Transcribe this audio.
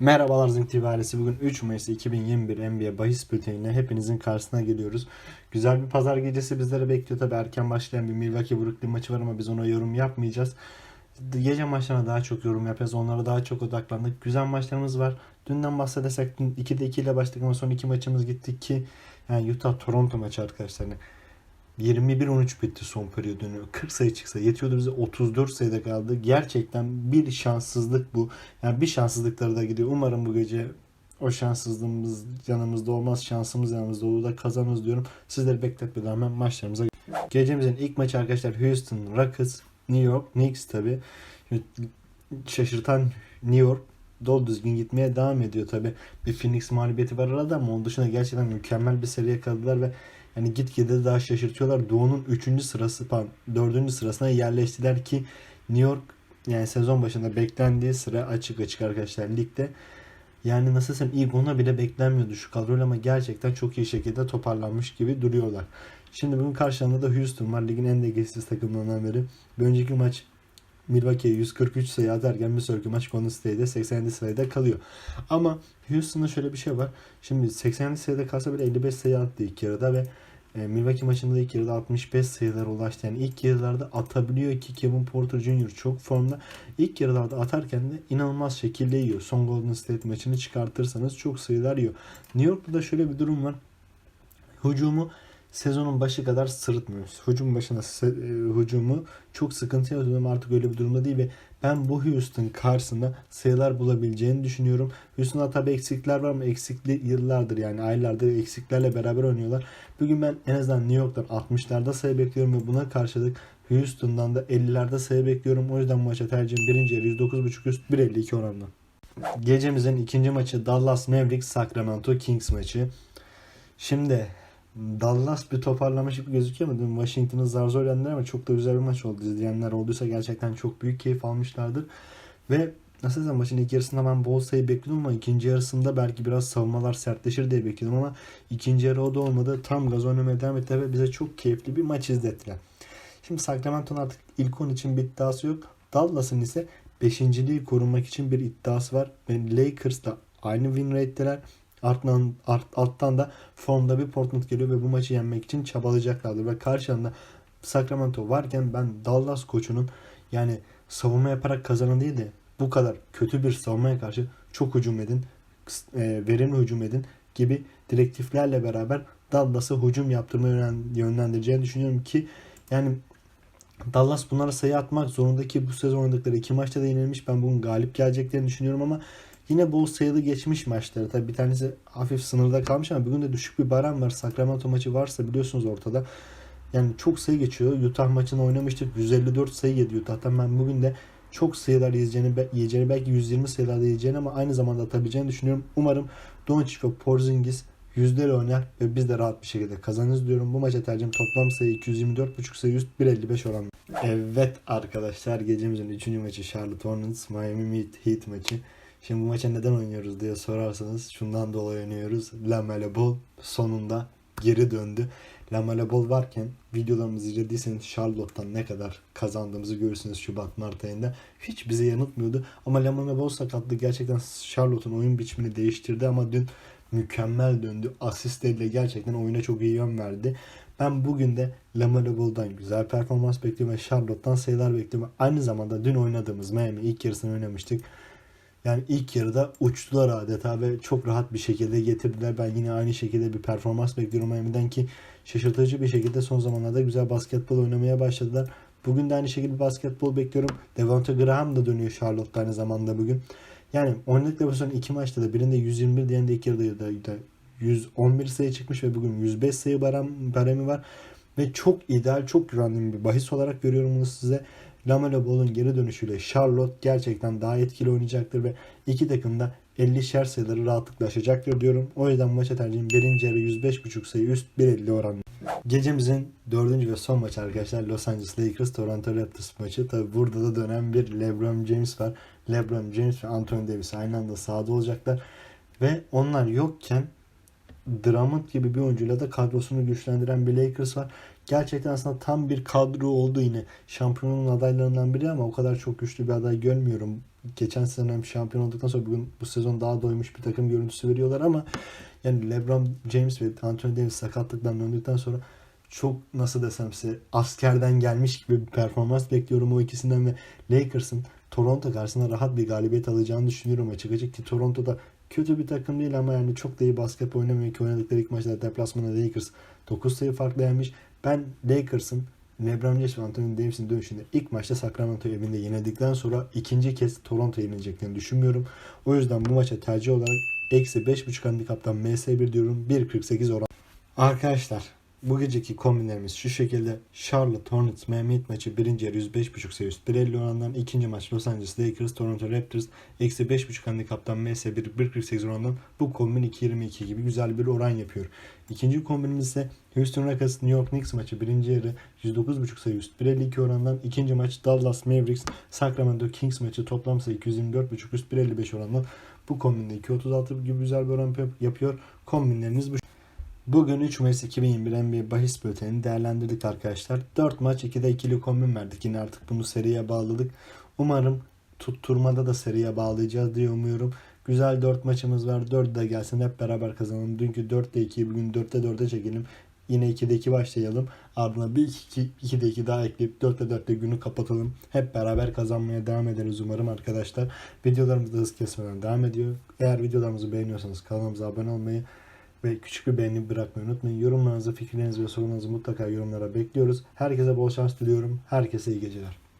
Merhabalar Zing TV ailesi. Bugün 3 Mayıs 2021 NBA bahis bülteniyle hepinizin karşısına geliyoruz. Güzel bir pazar gecesi bizlere bekliyor. Tabi erken başlayan bir Milwaukee Brooklyn maçı var ama biz ona yorum yapmayacağız. Gece maçlarına daha çok yorum yapacağız. Onlara daha çok odaklandık. Güzel maçlarımız var. Dünden bahsedersek 2'de 2 ile başladık ama son iki maçımız gitti ki yani Utah Toronto maçı arkadaşlar. Yani 21-13 bitti son periyodunu. 40 sayı çıksa yetiyordu bize 34 sayıda kaldı. Gerçekten bir şanssızlık bu. Yani bir şanssızlıkları da gidiyor. Umarım bu gece o şanssızlığımız yanımızda olmaz. Şansımız yanımızda olur da kazanırız diyorum. Sizleri bekletmeden hemen maçlarımıza Gecemizin ilk maçı arkadaşlar Houston Rockets New York Knicks tabi. Şaşırtan New York dolu düzgün gitmeye devam ediyor tabi. Bir Phoenix mağlubiyeti var arada ama onun dışında gerçekten mükemmel bir seriye kaldılar ve yani gitgide daha şaşırtıyorlar. Doğu'nun 3. sırası pardon 4. sırasına yerleştiler ki New York yani sezon başında beklendiği sıra açık açık arkadaşlar ligde. Yani nasıl desem ilk ona bile beklenmiyordu şu kadroyla ama gerçekten çok iyi şekilde toparlanmış gibi duruyorlar. Şimdi bunun karşılığında da Houston var. Ligin en dengesiz takımlarından biri. Bir önceki maç Milwaukee'ye 143 sayı atarken bir sonraki maç Golden State'de 87 sayıda kalıyor. Ama Houston'da şöyle bir şey var. Şimdi 87 sayıda kalsa bile 55 sayı attı ilk yarıda ve Milwaukee maçında ilk yarıda 65 sayılara ulaştı. Yani ilk yarılarda atabiliyor ki Kevin Porter Jr. çok formda. İlk yarılarda atarken de inanılmaz şekilde yiyor. Son Golden State maçını çıkartırsanız çok sayılar yiyor. New York'ta da şöyle bir durum var. Hücumu sezonun başı kadar sırıtmıyoruz. Hücum başına e, hücumu çok sıkıntı yazıyorum artık öyle bir durumda değil ve ben bu Houston karşısında sayılar bulabileceğini düşünüyorum. Houston'da tabi eksikler var ama eksikli yıllardır yani aylardır eksiklerle beraber oynuyorlar. Bugün ben en azından New York'tan 60'larda sayı bekliyorum ve buna karşılık Houston'dan da 50'lerde sayı bekliyorum. O yüzden maça tercihim birinci yarı 109.5 üst 1.52 oranla. Gecemizin ikinci maçı Dallas Mavericks Sacramento Kings maçı. Şimdi Dallas bir toparlamış gibi gözüküyor mu? Washington'ı zar zor yendiler ama çok da güzel bir maç oldu. İzleyenler olduysa gerçekten çok büyük keyif almışlardır. Ve nasıl desem maçın ilk yarısında ben bol sayı bekliyordum ama ikinci yarısında belki biraz savunmalar sertleşir diye bekliyordum ama ikinci yarı o da olmadı. Tam gaz oynamaya devam etti ve bize çok keyifli bir maç izlettiler. Şimdi Sacramento'nun artık ilk 10 için bir iddiası yok. Dallas'ın ise beşinciliği korunmak için bir iddiası var. Ve Lakers'la aynı win rate'deler. Alttan, art, alttan da formda bir Portland geliyor ve bu maçı yenmek için çabalayacaklardır. Ve karşında Sacramento varken ben Dallas koçunun yani savunma yaparak kazanan değil de bu kadar kötü bir savunmaya karşı çok hücum edin, e, verimli hücum edin gibi direktiflerle beraber Dallas'ı hücum yaptırmaya yönlendireceğini düşünüyorum ki yani Dallas bunlara sayı atmak zorunda ki bu sezon oynadıkları iki maçta da yenilmiş. Ben bunun galip geleceklerini düşünüyorum ama Yine bol sayılı geçmiş maçları. Tabi bir tanesi hafif sınırda kalmış ama bugün de düşük bir baran var. Sacramento maçı varsa biliyorsunuz ortada. Yani çok sayı geçiyor. Utah maçını oynamıştık. 154 sayı yedi Utah'tan. Ben bugün de çok sayılar yiyeceğini, yiyeceğini belki 120 sayılarda yiyeceğini ama aynı zamanda atabileceğini düşünüyorum. Umarım Doncic ve Porzingis yüzleri oynar ve biz de rahat bir şekilde kazanırız diyorum. Bu maça tercihim toplam sayı 224.5 sayı üst 1.55 oranlı. Evet arkadaşlar gecemizin 3. maçı Charlotte Hornets Miami Heat maçı. Şimdi bu maça neden oynuyoruz diye sorarsanız şundan dolayı oynuyoruz. Lamelo Ball sonunda geri döndü. Lamelo Ball varken videolarımızı izlediyseniz Charlotte'tan ne kadar kazandığımızı görürsünüz Şubat Mart ayında. Hiç bize yanıltmıyordu. Ama Lamelo Ball sakatlığı gerçekten Charlotte'un oyun biçimini değiştirdi ama dün mükemmel döndü. Asistleriyle gerçekten oyuna çok iyi yön verdi. Ben bugün de Lamelo Ball'dan güzel performans bekliyorum ve Charlotte'dan sayılar bekliyorum. Aynı zamanda dün oynadığımız Miami ilk yarısını oynamıştık. Yani ilk yarıda uçtular adeta ve çok rahat bir şekilde getirdiler. Ben yine aynı şekilde bir performans bekliyorum Miami'den ki şaşırtıcı bir şekilde son zamanlarda güzel basketbol oynamaya başladılar. Bugün de aynı şekilde basketbol bekliyorum. Devonta Graham da dönüyor Charlotte'da aynı zamanda bugün. Yani oynadıkları bu son iki maçta da birinde 121 diğerinde ilk yarıda da 111 sayı çıkmış ve bugün 105 sayı barem, baremi var. Ve çok ideal, çok güvendiğim bir bahis olarak görüyorum bunu size. Lamelo Ball'un geri dönüşüyle Charlotte gerçekten daha etkili oynayacaktır ve iki takım da 50 şer sayıları rahatlıkla aşacaktır diyorum. O yüzden maça tercihim birinci yarı 105.5 sayı üst 1.50 oranlı. Gecemizin dördüncü ve son maçı arkadaşlar Los Angeles Lakers Toronto Raptors maçı. Tabi burada da dönen bir LeBron James var. LeBron James ve Anthony Davis aynı anda sahada olacaklar. Ve onlar yokken Drummond gibi bir oyuncuyla da kadrosunu güçlendiren bir Lakers var. Gerçekten aslında tam bir kadro oldu yine. Şampiyonun adaylarından biri ama o kadar çok güçlü bir aday görmüyorum geçen sene şampiyon olduktan sonra bugün bu sezon daha doymuş bir takım görüntüsü veriyorlar ama yani LeBron James ve Anthony Davis sakatlıktan döndükten sonra çok nasıl desem size askerden gelmiş gibi bir performans bekliyorum o ikisinden ve Lakers'ın Toronto karşısında rahat bir galibiyet alacağını düşünüyorum açık açık ki Toronto'da kötü bir takım değil ama yani çok da iyi basket oynamıyor ki oynadıkları ilk maçta deplasmanda Lakers 9 sayı farklı yenmiş. Ben Lakers'ın LeBron James ve Anthony Davis'in dönüşünde ilk maçta Sacramento evinde yenildikten sonra ikinci kez Toronto'yu yenileceklerini düşünmüyorum. O yüzden bu maça tercih olarak eksi 5.5 handikaptan MS1 diyorum 1.48 oran. Arkadaşlar bu geceki kombinlerimiz şu şekilde. Charlotte Hornets Miami maçı birinci yarı 105.5 sayı üst 1.50 orandan. ikinci maç Los Angeles Lakers Toronto Raptors eksi 5.5 handikaptan MS1 1.48 orandan. Bu kombin 2.22 gibi güzel bir oran yapıyor. İkinci kombinimiz ise Houston Rockets New York Knicks maçı birinci yarı 109.5 sayı üst 1.52 orandan. ikinci maç Dallas Mavericks Sacramento Kings maçı toplam sayı 224.5 üst 1.55 orandan. Bu kombinde 2.36 gibi güzel bir oran yapıyor. Kombinleriniz bu. Bugün 3 Mayıs 2021 NBA bahis bültenini değerlendirdik arkadaşlar. 4 maç 2'de ikili kombin verdik. Yine artık bunu seriye bağladık. Umarım tutturmada da seriye bağlayacağız diye umuyorum. Güzel 4 maçımız var. 4 de gelsin hep beraber kazanalım. Dünkü 4'te 2'yi bugün 4'te 4'e çekelim. Yine 2'de 2 başlayalım. Ardından bir 2, 2'de 2 daha ekleyip 4'te 4'te günü kapatalım. Hep beraber kazanmaya devam ederiz umarım arkadaşlar. Videolarımız da hız kesmeden devam ediyor. Eğer videolarımızı beğeniyorsanız kanalımıza abone olmayı ve küçük bir beğeni bırakmayı unutmayın. Yorumlarınızı, fikirlerinizi ve sorularınızı mutlaka yorumlara bekliyoruz. Herkese bol şans diliyorum. Herkese iyi geceler.